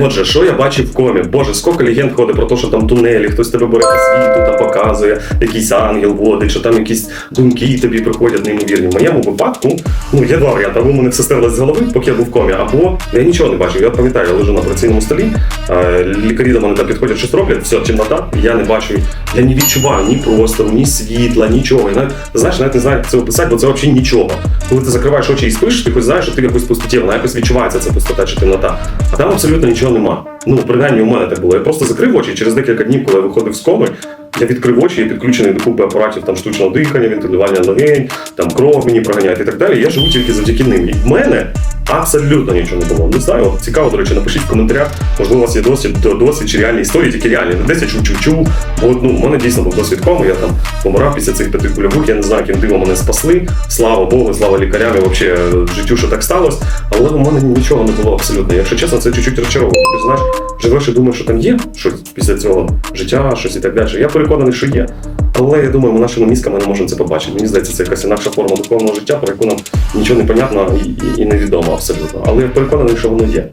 Отже, що я бачив в комі? Боже, скільки легенд ходить про те, що там тунелі, хтось тебе бере світу, та показує, якийсь ангел водить, що там якісь думки тобі приходять неймовірні. В моєму випадку, ну є два варіанти. Або мене все стерлось з голови, поки я був в комі, або я нічого не бачив. Я пам'ятаю, я лежу на операційному столі, е, лікарі до мене там підходять, щось роблять, все, темнота, я не бачу, я не відчуваю ні простору, ні світла, нічого. Я навіть, знаєш, навіть не знаю, як це описати, бо це взагалі нічого. Коли ти закриваєш очі і спиш, ти хоч знаєш, що ти в якусь пустоті, вона якось відчувається ця пустота чи темнота. А там абсолютно нічого нема. Ну, принаймні у мене так було. Я просто закрив очі і через декілька днів, коли я виходив з коми, я відкрив очі, я підключений до купи апаратів там штучного дихання, вентилювання легень, там кров мені проганяють і так далі. Я живу тільки завдяки ним. І в мене абсолютно нічого не було. Не знаю, цікаво, до речі, напишіть в коментарях, можливо, у вас є досвід, до- досвід чи реальні історії, тільки реальні. Десь я чув-чув-чув. Бо ну, у мене дійсно був досвід коми, я там помирав після цих п'яти кульових, я не знаю, яким дивом мене спасли. Слава Богу, слава лікарям і взагалі життю, що так сталося. Але у мене нічого не було абсолютно. Якщо чесно, це чуть-чуть розчаровує. Ти знаєш, живеш і думаєш, що там є щось після цього життя, щось і так далі. Я переконаний, що є. Але я думаю, ми нашими мізками не можемо це побачити. Мені здається, це якась інакша форма духовного життя, про яку нам нічого не понятно і, і, невідомо абсолютно. Але я переконаний, що воно є.